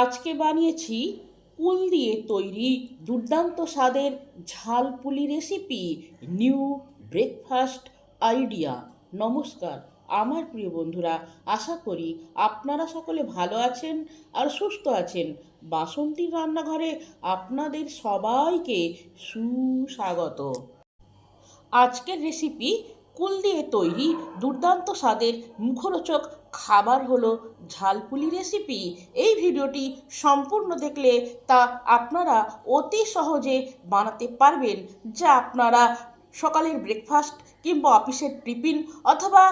আজকে বানিয়েছি কুল দিয়ে তৈরি দুর্দান্ত স্বাদের ঝালপুলি রেসিপি, নিউ ব্রেকফাস্ট আইডিয়া। নমস্কার, আমার প্রিয় বন্ধুরা, আশা করি আপনারা সকলে ভালো আছেন আর সুস্থ আছেন। বাসন্তীর রান্নাঘরে আপনাদের সবাইকে সুস্বাগত। আজকের রেসিপি কুল দিয়ে তৈরি দুর্দান্ত স্বাদের মুখরোচক খাবার হলো ঝালপুলি রেসিপি এই ভিডিওটি সম্পূর্ণ দেখলে তা আপনারা অতি সহজে বানাতে পারবেন। যা আপনারা সকালের ব্রেকফাস্ট কিংবা অফিসের টিফিন অথবা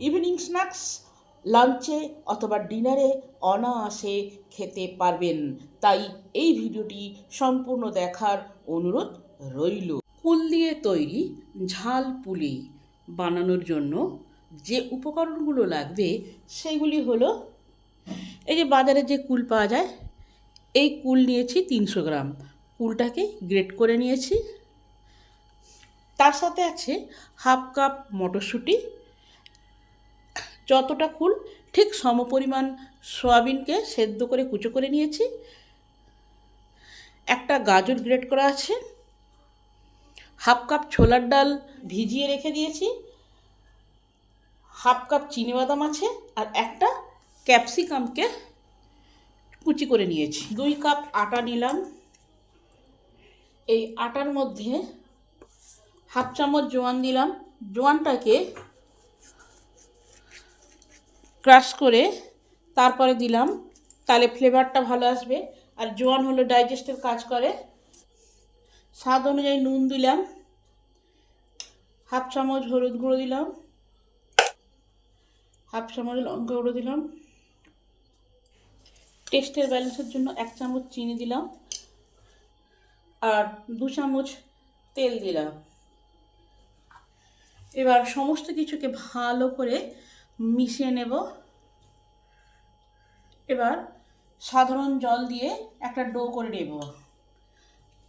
ইভিনিং স্ন্যাক্স লাঞ্চে অথবা ডিনারে অনায়াসে খেতে পারবেন। তাই এই ভিডিওটি সম্পূর্ণ দেখার অনুরোধ রইল। কুল দিয়ে তৈরি ঝাল পুলি বানানোর জন্য যে উপকরণগুলো লাগবে সেগুলি হলো এই যে বাজারে যে কুল পাওয়া যায়, এই কুল নিয়েছি তিনশো গ্রাম। কুলটাকে গ্রেট করে নিয়েছি। তার সাথে আছে হাফ কাপ মটরশুঁটি। যতটা কুল, ঠিক সমপরিমাণ সয়াবিনকে সেদ্ধ করে কুচো করে নিয়েছি। একটা গাজর গ্রেট করা আছে। হাফ কাপ ছোলার ডাল ভিজিয়ে রেখে দিয়েছি। হাফ কাপ চিনি বাদাম আছে আর একটা ক্যাপসিকামকে কুচি করে নিয়েছি। দুই কাপ আটা নিলাম। এই আটার মধ্যে হাফ চামচ জোয়ান দিলাম জোয়ানটাকে ক্রাশ করে তারপরে দিলাম। তাহলে ফ্লেভারটা ভালো আসবে। আর জোয়ান হলো ডাইজেস্টের কাজ করে। স্বাদ অনুযায়ী নুন দিলাম। হাফ চামচ হলুদ গুঁড়ো দিলাম। হাফ চামচ লঙ্কা গুঁড়ো দিলাম। টেস্টের ব্যালেন্সের জন্য এক চামচ চিনি দিলাম। আর দু চামচ তেল দিলাম। এবার সমস্ত কিছুকে ভালো করে মিশিয়ে নেব। এবার সাধারণ জল দিয়ে একটা ডো করে নেব।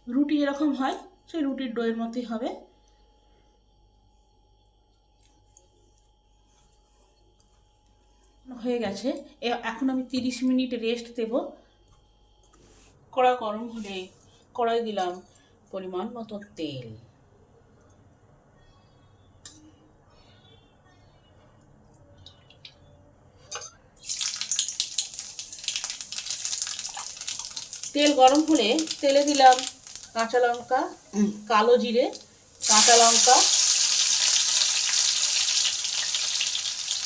রুটি যেরকম হয়, সেই রুটির ডোয়ের মতোই হবে। হয়ে গেছে। এখন আমি তিরিশ মিনিট রেস্ট দেব। কড়া গরম হলে কড়াই দিলাম পরিমাণ মতো তেল। তেল গরম হলে তেলে দিলাম কাঁচা লঙ্কা, কালো জিরে, কাঁচা লঙ্কা,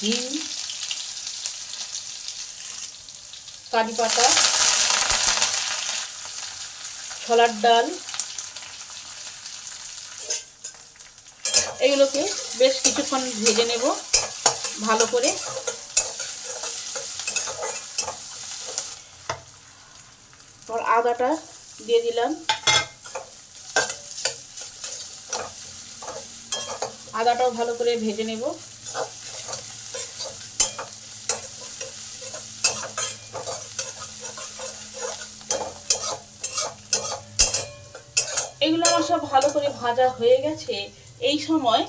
হিং কারি পাতা, ছোলার ডাল, এগুলোকে বেশ কিছুক্ষণ ভেজে নেব ভালো করে। আদাটা দিয়ে দিলাম। আদাটাও ভালো করে ভেজে নেব। সব ভালো করে ভাজা হয়ে গেছে। এই সময়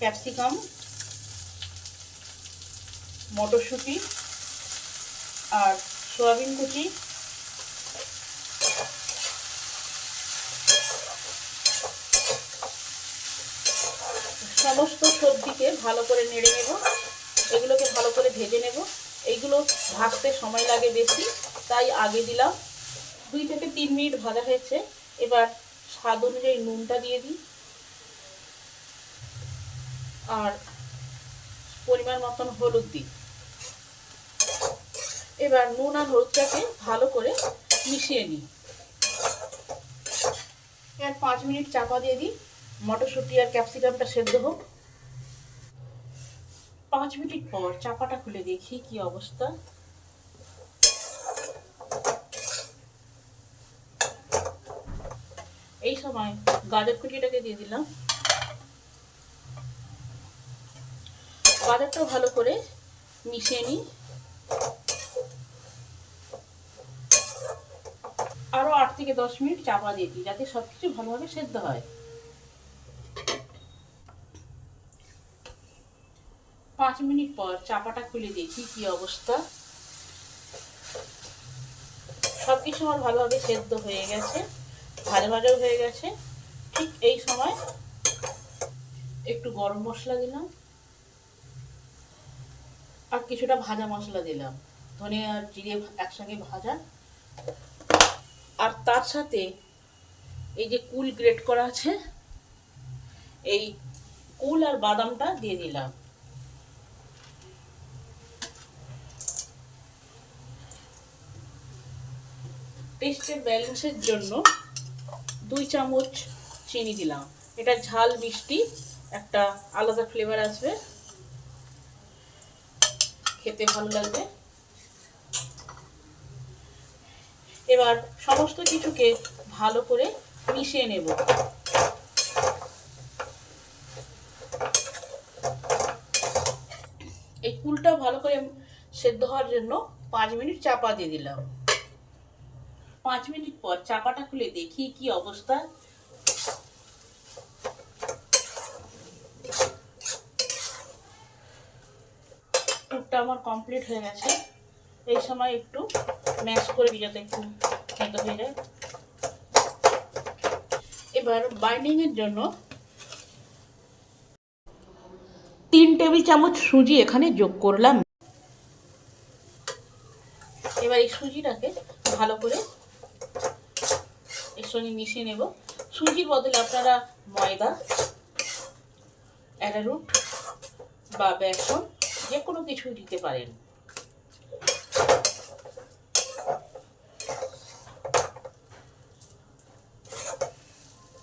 ক্যাপসিকাম, মটরশুঁটি আর সয়াবিন কুচি। সমস্ত সবজিকে ভালো করে নেড়ে নেব। এগুলোকে ভালো করে ভেজে নেব। এইগুলো ভাজতে সময় লাগে বেশি, তাই আগে দিলাম দুই থেকে তিন মিনিট ভাজা হয়েছে। এবার স্বাদ অনুযায়ী নুনটা দিয়ে দিই। আর পরিমাণ মতন হলুদ দিই। এবার নুন আর হলুদটাকে ভালো করে মিশিয়ে নিই। এবার পাঁচ মিনিট চাপা দিয়ে দিই। মটরশুঁটি আর ক্যাপসিকামটা সেদ্ধ হোক। পাঁচ মিনিট পর চাপাটা খুলে দেখি কি অবস্থা। এই সময় গাজর কুচিটাকে দিয়ে দিলাম। গাজরটাও ভালো করে মিশিয়ে নিই। আরও আট থেকে দশ মিনিট চাপা দিয়ে দিই যাতে সব কিছু ভালোভাবে সেদ্ধ হয়। পাঁচ মিনিট পর চাপাটা খুলে দেখি কি অবস্থা? কিছু আমার ভালোভাবে সেদ্ধ হয়ে গেছে। ভাজা ভাজাও হয়ে গেছে। ঠিক এই সময় একটু গরম মশলা দিলাম। আর কিছুটা ভাজা মশলা দিলাম। ধনে আর জিরে একসঙ্গে ভাজা। আর তার সাথে এই যে কুল গ্রেট করা আছে, এই কুল আর বাদামটা দিয়ে দিলাম। টেস্টের ব্যালেন্সের জন্য দুই চামচ চিনি দিলাম। এটা ঝাল, মিষ্টি, একটা আলাদা ফ্লেভার আসবে। খেতে ভালো লাগবে। এবার সমস্ত কিছুকে ভালো করে মিশিয়ে নেব। এই কুলটা ভালো করে সেদ্ধ হওয়ার জন্য পাঁচ মিনিট চাপা দিয়ে দিলাম। পাঁচ মিনিট পর চাপাটা খুলে দেখি কি অবস্থা। টুকটা আমার কমপ্লিট হয়ে গেছে। এই সময় একটু ম্যাশ করে দিই যাতে একটু খেতে হয়ে যায়। এবার বাইন্ডিংয়ের জন্য তিন টেবিল চামচ সুজি এখানে যোগ করলাম। এবার এই সুজিটাকে ভালো করে সঙ্গে মিশিয়ে নেব। সুজির বদলে আপনারা ময়দা, অ্যারারুট বা বেসন যে কোনো কিছু দিতে পারেন।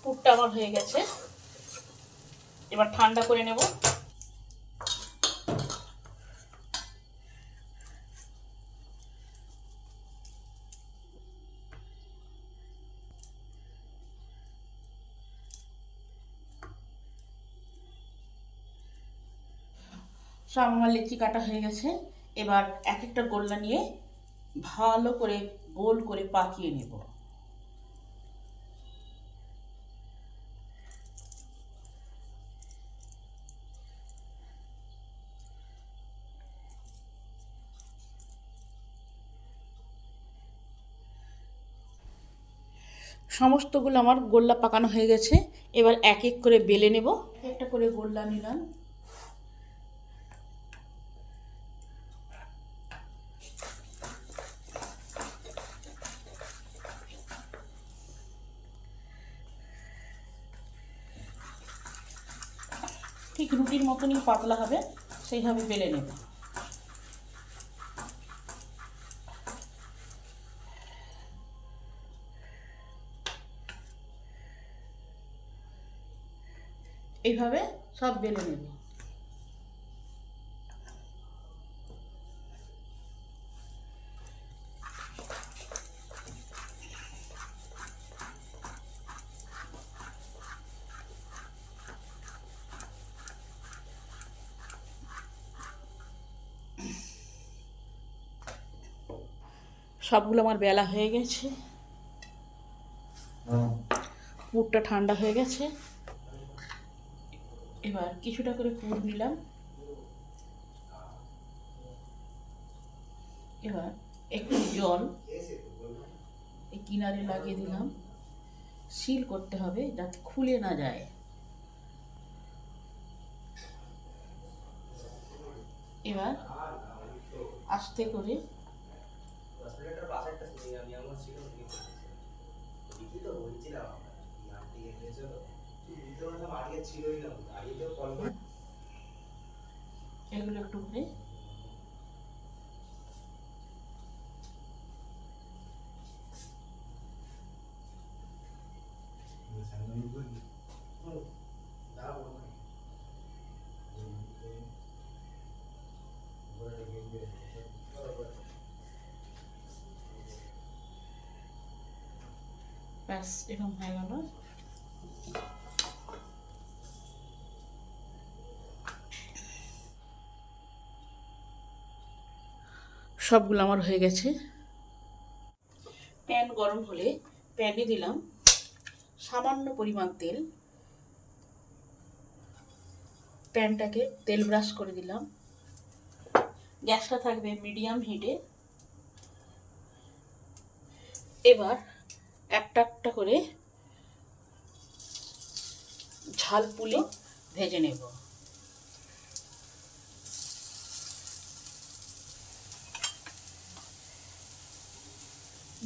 পুরটা আমার হয়ে গেছে। এবার ঠান্ডা করে নেব। সব আমার লিচি কাটা হয়ে গেছে। এবার এক একটা গোল্লা নিয়ে ভালো করে গোল করে পাকিয়ে নেব। সমস্তগুলো আমার গোল্লা পাকানো হয়ে গেছে। এবার এক এক করে বেলে নেব। একটা করে গোল্লা নিলাম। ঠিক রুটির মতনই পাতলা হবে সেইভাবে বেলে নেব। এইভাবে সব বেলে নেব। সবগুলো আমার বেলা হয়ে গেছে। পুরটা ঠান্ডা হয়ে গেছে। এবার কিছুটা করে পুর নিলাম। এবার একটু জল এই কিনারে লাগিয়ে দিলাম। সিল করতে হবে যাতে খুলে না যায়। এবার আস্তে করে তো বলছিলাম আমরা আটকে গেছিল তুই বুঝতে পারলাম আটকে ছিলই না দাঁড়িয়ে তো কল এগুলো একটু করে ব্যাস, এরকম হয়ে গেল। সবগুলো আমার হয়ে গেছে। প্যান গরম হলে প্যানে দিলাম সামান্য পরিমাণ তেল। প্যানটাকে তেল ব্রাশ করে দিলাম। গ্যাসটা থাকবে মিডিয়াম হিটে। এবার একটা একটা করে ঝাল পুলি ভেজে নেব।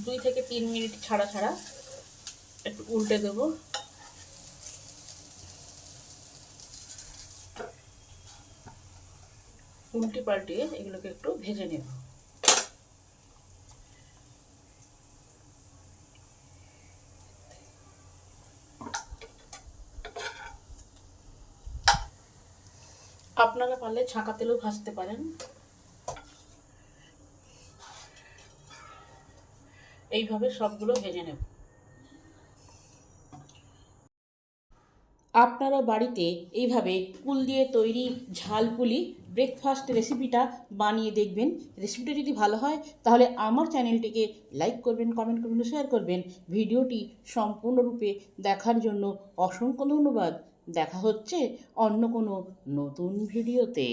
দুই থেকে তিন মিনিট ছাড়া ছাড়া একটু উল্টে দেবো। উল্টে পাল্টিয়ে এগুলোকে একটু ভেজে নেব। আপনারা পারলে ছাঁকা তেলেও ভাজতে পারেন। এইভাবে সবগুলো ভেজে নেব। আপনারা বাড়িতে এইভাবে কুল দিয়ে তৈরি ঝালপুলি ব্রেকফাস্ট রেসিপিটা বানিয়ে দেখবেন। রেসিপিটা যদি ভালো হয়, তাহলে আমার চ্যানেলটিকে লাইক করবেন কমেন্ট করবেন শেয়ার করবেন। ভিডিওটি সম্পূর্ণরূপে দেখার জন্য অসংখ্য ধন্যবাদ। দেখা হচ্ছে অন্য কোনো নতুন ভিডিওতে।